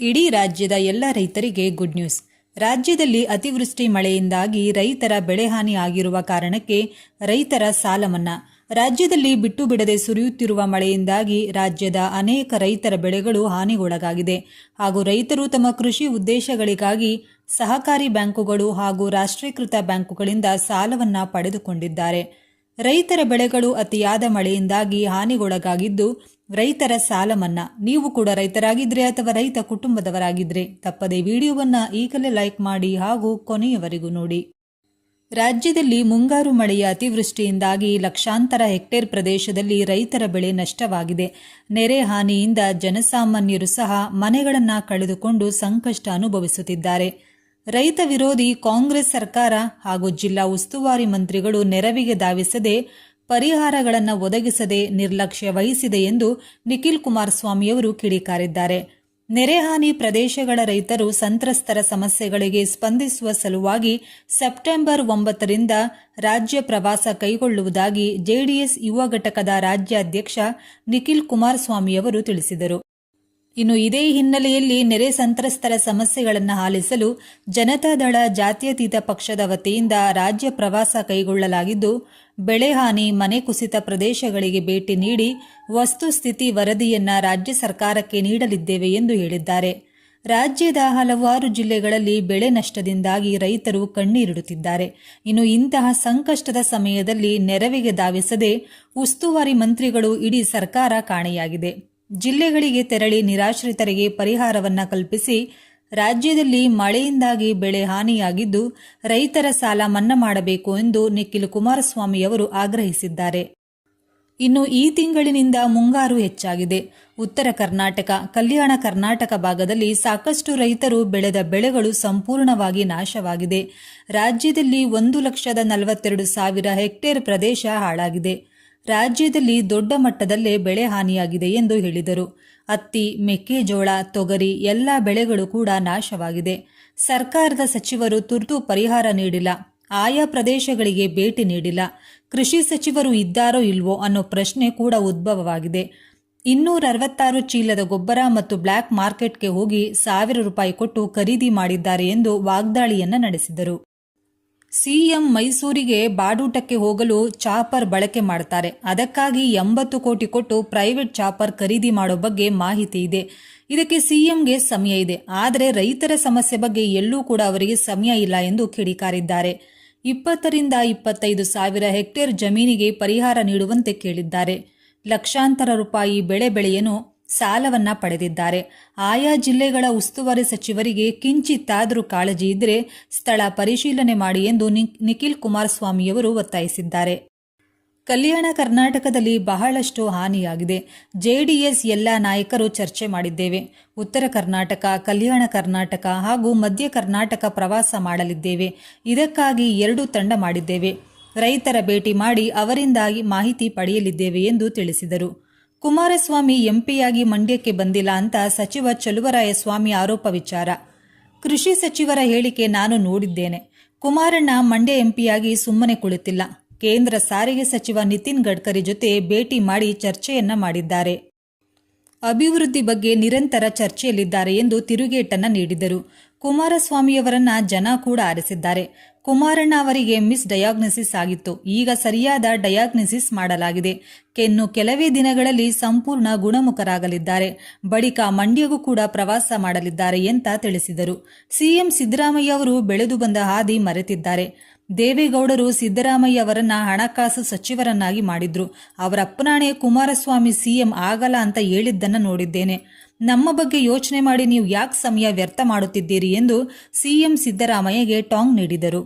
ಇಡೀ ರಾಜ್ಯದ ಎಲ್ಲ ರೈತರಿಗೆ ಗುಡ್ ನ್ಯೂಸ್ ರಾಜ್ಯದಲ್ಲಿ ಅತಿವೃಷ್ಟಿ ಮಳೆಯಿಂದಾಗಿ ರೈತರ ಬೆಳೆಹಾನಿ ಆಗಿರುವ ಕಾರಣಕ್ಕೆ ರೈತರ ಸಾಲ ರಾಜ್ಯದಲ್ಲಿ ಬಿಟ್ಟು ಬಿಡದೆ ಸುರಿಯುತ್ತಿರುವ ಮಳೆಯಿಂದಾಗಿ ರಾಜ್ಯದ ಅನೇಕ ರೈತರ ಬೆಳೆಗಳು ಹಾನಿಗೊಳಗಾಗಿದೆ. ಹಾಗೂ ರೈತರು ತಮ್ಮ ಕೃಷಿ ಉದ್ದೇಶಗಳಿಗಾಗಿ ಸಹಕಾರಿ ಬ್ಯಾಂಕುಗಳು ಹಾಗೂ ರಾಷ್ಟ್ರೀಕೃತ ಬ್ಯಾಂಕುಗಳಿಂದ ಸಾಲವನ್ನು ಪಡೆದುಕೊಂಡಿದ್ದಾರೆ. ರೈತರ ಬೆಳೆಗಳು ಅತಿಯಾದ ಮಳೆಯಿಂದಾಗಿ ಹಾನಿಗೊಳಗಾಗಿದ್ದು ರೈತರ ಸಾಲ ಮನ್ನಾ. ನೀವು ಕೂಡ ರೈತರಾಗಿದ್ರೆ ಅಥವಾ ರೈತ ಕುಟುಂಬದವರಾಗಿದ್ರೆ ತಪ್ಪದೆ ವಿಡಿಯೋವನ್ನ ಈಗಲೇ ಲೈಕ್ ಮಾಡಿ ಹಾಗೂ ಕೊನೆಯವರೆಗೂ ನೋಡಿ. ರಾಜ್ಯದಲ್ಲಿ ಮುಂಗಾರು ಮಳೆಯ ಅತಿವೃಷ್ಟಿಯಿಂದಾಗಿ ಲಕ್ಷಾಂತರ ಹೆಕ್ಟೇರ್ ಪ್ರದೇಶದಲ್ಲಿ ರೈತರ ಬೆಳೆ ನಷ್ಟವಾಗಿದೆ. ನೆರೆ ಹಾನಿಯಿಂದ ಜನಸಾಮಾನ್ಯರು ಸಹ ಮನೆಗಳನ್ನ ಕಳೆದುಕೊಂಡು ಸಂಕಷ್ಟ ಅನುಭವಿಸುತ್ತಿದ್ದಾರೆ. ರೈತ ವಿರೋಧಿ ಕಾಂಗ್ರೆಸ್ ಸರ್ಕಾರ ಹಾಗೂ ಜಿಲ್ಲಾ ಉಸ್ತುವಾರಿ ಮಂತ್ರಿಗಳು ನೆರವಿಗೆ ಧಾವಿಸದೆ ಪರಿಹಾರಗಳನ್ನು ಒದಗಿಸದೆ ನಿರ್ಲಕ್ಷ್ಯ ವಹಿಸಿದೆ ಎಂದು ನಿಖಿಲ್ ಕುಮಾರಸ್ವಾಮಿಯವರು ಕಿಡಿಕಾರಿದ್ದಾರೆ. ನೆರೆಹಾನಿ ಪ್ರದೇಶಗಳ ರೈತರು ಸಂತ್ರಸ್ತರ ಸಮಸ್ಯೆಗಳಿಗೆ ಸ್ಪಂದಿಸುವ ಸಲುವಾಗಿ ಸೆಪ್ಟೆಂಬರ್ ಒಂಬತ್ತರಿಂದ ರಾಜ್ಯ ಪ್ರವಾಸ ಕೈಗೊಳ್ಳುವುದಾಗಿ ಜೆಡಿಎಸ್ ಯುವ ಘಟಕದ ರಾಜ್ಯಾಧ್ಯಕ್ಷ ನಿಖಿಲ್ ಕುಮಾರಸ್ವಾಮಿಯವರು ತಿಳಿಸಿದರು. ಇನ್ನು ಇದೇ ಹಿನ್ನೆಲೆಯಲ್ಲಿ ನೆರೆ ಸಂತ್ರಸ್ತರ ಸಮಸ್ಯೆಗಳನ್ನು ಆಲಿಸಲು ಜನತಾದಳ ಜಾತ್ಯತೀತ ಪಕ್ಷದ ವತಿಯಿಂದ ರಾಜ್ಯ ಪ್ರವಾಸ ಕೈಗೊಳ್ಳಲಾಗಿದ್ದು, ಬೆಳೆ ಹಾನಿ, ಮನೆ ಕುಸಿತ ಪ್ರದೇಶಗಳಿಗೆ ಭೇಟಿ ನೀಡಿ ವಸ್ತುಸ್ಥಿತಿ ವರದಿಯನ್ನ ರಾಜ್ಯ ಸರ್ಕಾರಕ್ಕೆ ನೀಡಲಿದ್ದೇವೆ ಎಂದು ಹೇಳಿದ್ದಾರೆ. ರಾಜ್ಯದ ಹಲವಾರು ಜಿಲ್ಲೆಗಳಲ್ಲಿ ಬೆಳೆ ನಷ್ಟದಿಂದಾಗಿ ರೈತರು ಕಣ್ಣೀರಿಡುತ್ತಿದ್ದಾರೆ. ಇನ್ನು ಇಂತಹ ಸಂಕಷ್ಟದ ಸಮಯದಲ್ಲಿ ನೆರವಿಗೆ ಧಾವಿಸದೆ ಉಸ್ತುವಾರಿ ಮಂತ್ರಿಗಳು ಇಡೀ ಸರ್ಕಾರ ಕಾಣೆಯಾಗಿದೆ. ಜಿಲ್ಲೆಗಳಿಗೆ ತೆರಳಿ ನಿರಾಶ್ರಿತರಿಗೆ ಪರಿಹಾರವನ್ನ ಕಲ್ಪಿಸಿ ರಾಜ್ಯದಲ್ಲಿ ಮಳೆಯಿಂದಾಗಿ ಬೆಳೆ ಹಾನಿಯಾಗಿದ್ದು ರೈತರ ಸಾಲ ಮನ್ನಾ ಮಾಡಬೇಕು ಎಂದು ನಿಖಿಲ್ ಕುಮಾರಸ್ವಾಮಿ ಅವರು ಆಗ್ರಹಿಸಿದ್ದಾರೆ. ಇನ್ನು ಈ ತಿಂಗಳಿನಿಂದ ಮುಂಗಾರು ಹೆಚ್ಚಾಗಿದೆ. ಉತ್ತರ ಕರ್ನಾಟಕ, ಕಲ್ಯಾಣ ಕರ್ನಾಟಕ ಭಾಗದಲ್ಲಿ ಸಾಕಷ್ಟು ರೈತರು ಬೆಳೆದ ಬೆಳೆಗಳು ಸಂಪೂರ್ಣವಾಗಿ ನಾಶವಾಗಿದೆ. ರಾಜ್ಯದಲ್ಲಿ ಒಂದು ಲಕ್ಷದ ನಲವತ್ತೆರಡು ಸಾವಿರ ಹೆಕ್ಟೇರ್ ಪ್ರದೇಶ ಹಾಳಾಗಿದೆ. ರಾಜ್ಯದಲ್ಲಿ ದೊಡ್ಡ ಮಟ್ಟದಲ್ಲೇ ಬೆಳೆ ಹಾನಿಯಾಗಿದೆ ಎಂದು ಹೇಳಿದರು. ಹತ್ತಿ, ಮೆಕ್ಕೆಜೋಳ, ತೊಗರಿ ಎಲ್ಲ ಬೆಳೆಗಳು ಕೂಡ ನಾಶವಾಗಿದೆ. ಸರ್ಕಾರದ ಸಚಿವರು ತುರ್ತು ಪರಿಹಾರ ನೀಡಿಲ್ಲ. ಆಯಾ ಪ್ರದೇಶಗಳಿಗೆ ಭೇಟಿ ನೀಡಿಲ್ಲ. ಕೃಷಿ ಸಚಿವರು ಇದ್ದಾರೋ ಇಲ್ವೋ ಅನ್ನೋ ಪ್ರಶ್ನೆ ಕೂಡ ಉದ್ಭವವಾಗಿದೆ. ಇನ್ನೂರ ಅರವತ್ತಾರು ಚೀಲದ ಗೊಬ್ಬರ ಮತ್ತು ಬ್ಲ್ಯಾಕ್ ಮಾರ್ಕೆಟ್ಗೆ ಹೋಗಿ ಸಾವಿರ ರೂಪಾಯಿ ಕೊಟ್ಟು ಖರೀದಿ ಮಾಡಿದ್ದಾರೆ ಎಂದು ವಾಗ್ದಾಳಿಯನ್ನ ನಡೆಸಿದರು. ಸಿಎಂ ಮೈಸೂರಿಗೆ ಬಾಡೂಟಕ್ಕೆ ಹೋಗಲು ಚಾಪರ್ ಬಳಕೆ ಮಾಡ್ತಾರೆ. ಅದಕ್ಕಾಗಿ ಎಂಬತ್ತು ಕೋಟಿ ಕೊಟ್ಟು ಪ್ರೈವೇಟ್ ಚಾಪರ್ ಖರೀದಿ ಮಾಡೋ ಬಗ್ಗೆ ಮಾಹಿತಿ ಇದೆ. ಇದಕ್ಕೆ ಸಿಎಂಗೆ ಸಮಯ ಇದೆ. ಆದರೆ ರೈತರ ಸಮಸ್ಯೆ ಬಗ್ಗೆ ಎಲ್ಲೂ ಕೂಡ ಅವರಿಗೆ ಸಮಯ ಇಲ್ಲ ಎಂದು ಕಿಡಿಕಾರಿದ್ದಾರೆ. ಇಪ್ಪತ್ತರಿಂದ ಇಪ್ಪತ್ತೈದು ಸಾವಿರ ಹೆಕ್ಟೇರ್ ಜಮೀನಿಗೆ ಪರಿಹಾರ ನೀಡುವಂತೆ ಕೇಳಿದ್ದಾರೆ. ಲಕ್ಷಾಂತರ ರೂಪಾಯಿ ಬೆಳೆ ಬೆಳೆಯನು ಸಾಲವನ್ನ ಪಡೆದಿದ್ದಾರೆ. ಆಯಾ ಜಿಲ್ಲೆಗಳ ಉಸ್ತುವಾರಿ ಸಚಿವರಿಗೆ ಕಿಂಚಿತ್ತಾದರೂ ಕಾಳಜಿ ಇದ್ದರೆ ಸ್ಥಳ ಪರಿಶೀಲನೆ ಮಾಡಿ ಎಂದು ನಿಖಿಲ್ ಕುಮಾರಸ್ವಾಮಿಯವರು ಒತ್ತಾಯಿಸಿದ್ದಾರೆ. ಕಲ್ಯಾಣ ಕರ್ನಾಟಕದಲ್ಲಿ ಬಹಳಷ್ಟು ಹಾನಿಯಾಗಿದೆ. ಜೆಡಿಎಸ್ ಎಲ್ಲ ನಾಯಕರು ಚರ್ಚೆ ಮಾಡಿದ್ದೇವೆ. ಉತ್ತರ ಕರ್ನಾಟಕ, ಕಲ್ಯಾಣ ಕರ್ನಾಟಕ ಹಾಗೂ ಮಧ್ಯ ಕರ್ನಾಟಕ ಪ್ರವಾಸ ಮಾಡಲಿದ್ದೇವೆ. ಇದಕ್ಕಾಗಿ ಎರಡು ತಂಡ ಮಾಡಿದ್ದೇವೆ. ರೈತರ ಭೇಟಿ ಮಾಡಿ ಅವರಿಂದಾಗಿ ಮಾಹಿತಿ ಪಡೆಯಲಿದ್ದೇವೆ ಎಂದು ತಿಳಿಸಿದರು. ಕುಮಾರಸ್ವಾಮಿ ಎಂಪಿಯಾಗಿ ಮಂಡ್ಯಕ್ಕೆ ಬಂದಿಲ್ಲ ಅಂತ ಸಚಿವ ಚಲುವರಾಯಸ್ವಾಮಿ ಆರೋಪ ವಿಚಾರ. ಕೃಷಿ ಸಚಿವರ ಹೇಳಿಕೆ ನಾನು ನೋಡಿದ್ದೇನೆ. ಕುಮಾರಣ್ಣ ಮಂಡ್ಯ ಎಂಪಿಯಾಗಿ ಸುಮ್ಮನೆ ಕುಳಿತಿಲ್ಲ. ಕೇಂದ್ರ ಸಾರಿಗೆ ಸಚಿವ ನಿತಿನ್ ಗಡ್ಕರಿ ಜೊತೆ ಭೇಟಿ ಮಾಡಿ ಚರ್ಚೆಯನ್ನ ಮಾಡಿದ್ದಾರೆ. ಅಭಿವೃದ್ಧಿ ಬಗ್ಗೆ ನಿರಂತರ ಚರ್ಚೆಯಲ್ಲಿದ್ದಾರೆ ಎಂದು ತಿರುಗೇಟನ್ನ ನೀಡಿದರು. ಕುಮಾರಸ್ವಾಮಿಯವರನ್ನ ಜನ ಕೂಡ ಆರಿಸಿದ್ದಾರೆ. ಕುಮಾರಣ್ಣ ಅವರಿಗೆ ಮಿಸ್ ಡಯಾಗ್ನೋಸಿಸ್ ಆಗಿತ್ತು. ಈಗ ಸರಿಯಾದ ಡಯಾಗ್ನೋಸಿಸ್ ಮಾಡಲಾಗಿದೆ. ಕೆನ್ನು ಕೆಲವೇ ದಿನಗಳಲ್ಲಿ ಸಂಪೂರ್ಣ ಗುಣಮುಖರಾಗಲಿದ್ದಾರೆ. ಬಳಿಕ ಮಂಡ್ಯಗೂ ಕೂಡ ಪ್ರವಾಸ ಮಾಡಲಿದ್ದಾರೆ ಅಂತ ತಿಳಿಸಿದರು. ಸಿಎಂ ಸಿದ್ದರಾಮಯ್ಯ ಅವರು ಬೆಳೆದು ಬಂದ ಹಾದಿ ಮರೆತಿದ್ದಾರೆ. ದೇವೇಗೌಡರು ಸಿದ್ದರಾಮಯ್ಯ ಅವರನ್ನ ಹಣಕಾಸು ಸಚಿವರನ್ನಾಗಿ ಮಾಡಿದ್ರು. ಅವರ ಅಪ್ಪನಾಣೆ ಕುಮಾರಸ್ವಾಮಿ ಸಿಎಂ ಆಗಲ್ಲ ಅಂತ ಹೇಳಿದ್ದನ್ನ ನೋಡಿದ್ದೇನೆ. ನಮ್ಮ ಬಗ್ಗೆ ಯೋಚನೆ ಮಾಡಿ ನೀವು ಯಾಕೆ ಸಮಯ ವ್ಯರ್ಥ ಮಾಡುತ್ತಿದ್ದೀರಿ ಎಂದು ಸಿಎಂ ಸಿದ್ದರಾಮಯ್ಯಗೆ ಟಾಂಗ್ ನೀಡಿದರು.